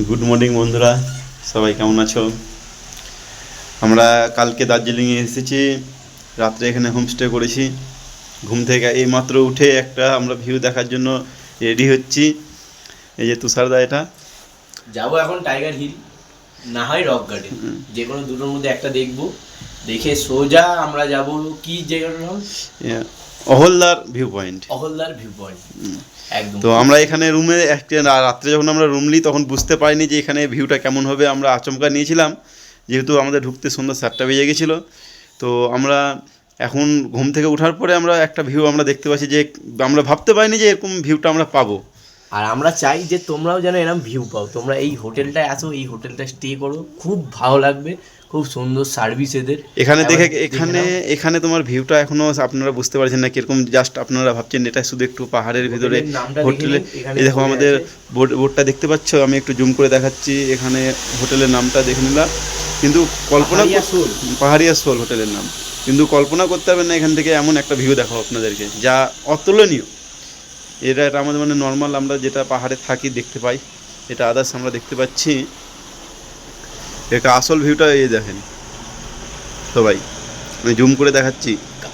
Good morning বন্ধুরা। সবাই কেমন আছো? আমরা কালকে দার্জিলিংয়ে এসেছি। রাত্রে এখানে হোমস্টে করেছি। ঘুম থেকে এই মাত্র উঠে একটা আমরা ভিউ দেখার জন্য রেডি হচ্ছি। এই যে তুষারদা এটা। যাব এখন টাইগার হিল না হয় রক গার্ডেন যে কোনো দুটোর মধ্যে একটা দেখব। দেখে সোজা আমরা যাব কি জায়গাটার নাম এ, Ahaldara view point Ahaldara view point একদম। তো আমরা এখানে রুমে রাত্রে যখন আমরা রুম নিই তখন বুঝতে পারিনি যে এখানে ভিউটা কেমন হবে। আমরা আচমকা নিয়েছিলাম। যেহেতু আমাদের ঢুকতে সন্ধ্যা সাতটা বেজে গেছিল। তো আমরা এখন ঘুম থেকে ওঠার পরে আমরা একটা ভিউ আমরা দেখতে পাচ্ছি যে আমরা ভাবতে পারিনি যে এরকম ভিউটা আমরা পাবো। আর আমরা চাই যে তোমরাও যেন এরকম ভিউ পাও। তোমরা এই হোটেলটায় আসো এই হোটেলটা স্টে করো। খুব ভালো লাগবে। খুব সুন্দর সার্ভিস এদের। এখানে দেখে এখানে এখানে তোমার ভিউটা এখনও আপনারা বুঝতে পারছেন না কীরকম জাস্ট আপনারা ভাবছেন এটা শুধু একটু পাহাড়ের ভিতরে হোটেলে এই দেখো আমাদের বোর্ড বোর্ডটা দেখতে পাচ্ছ আমি একটু জুম করে দেখাচ্ছি এখানে হোটেলের নামটা দেখে নিলাম। কিন্তু কল্পনা পাহাড়িয়া সোল। হোটেলের নাম। কিন্তু কল্পনা করতে হবে না এখান থেকে এমন একটা ভিউ দেখাবো আপনাদেরকে যা অতুলনীয়। এটা এটা আমাদের মানে নর্মাল আমরা যেটা পাহাড়ে থাকি দেখতে পাই এটা আদার্স আমরা দেখতে পাচ্ছি। এটা আসল ভিউটা এই দেখেন। সবাই আমি জুম করে দেখাচ্ছি।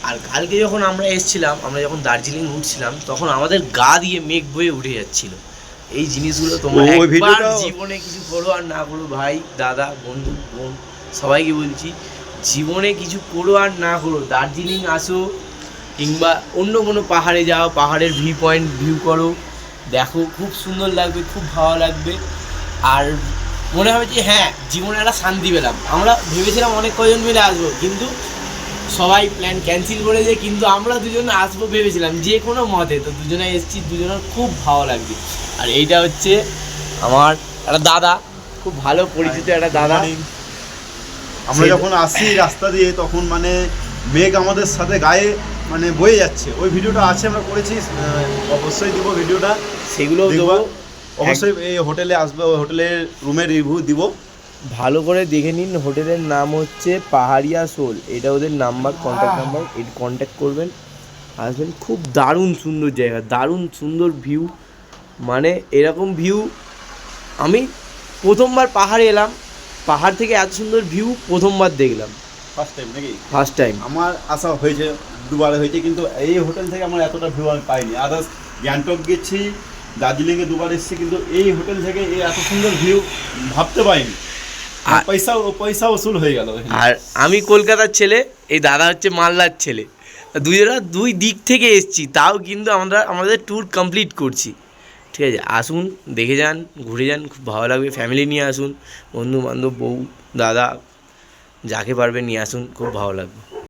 আর কালকে যখন আমরা এসেছিলাম আমরা যখন দার্জিলিং উঠছিলাম তখন আমাদের গা দিয়ে মেঘ বয়ে উঠে যাচ্ছিল। এই জিনিসগুলো তোমরা একবার জীবনে কিছু করো আর না করো ভাই দাদা বন্ধু বোন সবাইকে বলছি জীবনে কিছু করো আর না করো দার্জিলিং আসো কিংবা অন্য কোনো পাহাড়ে যাও পাহাড়ের ভিউ পয়েন্ট ভিউ করো দেখো খুব সুন্দর লাগবে খুব ভালো লাগবে। আর মনে হবে যে হ্যাঁ জীবনে একটা শান্তি পেলাম। আমরা ভেবেছিলাম অনেক কজন মিলে আসব কিন্তু সবাই প্ল্যান ক্যান্সেল করে দিয়ে কিন্তু আমরা দুজনে আসব ভেবেছিলাম যে কোনো মতে। তো দুজনে এসেছি দুজনের খুব ভালো লাগবে। আর এইটা হচ্ছে আমার একটা দাদা খুব ভালো পরিচিত একটা দাদা। আমরা যখন আসি রাস্তা দিয়ে তখন মানে মেঘ আমাদের সাথে গায়ে মানে বয়ে যাচ্ছে। ওই ভিডিওটা আছে আমরা করেছি অবশ্যই দেবো ভিডিওটা। সেগুলো দেবো। অবশ্যই এই হোটেলে আসবে ওই হোটেলের রুমের রিভিউ দিব। ভালো করে দেখে নিন হোটেলের নাম হচ্ছে পাহাড়িয়া সোল। এটা ওদের নাম্বার কন্ট্যাক্ট নাম্বার এই কন্ট্যাক্ট করবেন। আসবেন খুব দারুণ সুন্দর জায়গা দারুণ সুন্দর ভিউ মানে এরকম ভিউ আমি প্রথমবার পাহাড়ে এলাম পাহাড় থেকে এত সুন্দর ভিউ প্রথমবার দেখলাম। ফার্স্ট টাইম নাকি? ফার্স্ট টাইম আমার আশা হয়েছে দুবার হয়েছে কিন্তু এই হোটেল থেকে আমার এতটা ভিউ আমি পাইনি। আদার্স গ্যাংটক গেছি দার্জিলিংয়ে দুবার এসেছি কিন্তু এই হোটেল থেকে এই এত সুন্দর ভিউ ভাবতে পারিনি। আর- পয়সা পয়সা উসুল হয়ে গেল আর আমি কলকাতার ছেলে এই দাদা হচ্ছে মালদার ছেলে। দুজনা দুই দিক থেকে এসছি তাও কিন্তু আমরা আমাদের ট্যুর কমপ্লিট করছি। ঠিক আছে আসুন দেখে যান ঘুরে যান খুব ভালো লাগবে। ফ্যামিলি নিয়ে আসুন বন্ধু বান্ধব বউ দাদা যাকে পারবে নিয়ে আসুন খুব ভালো লাগবে।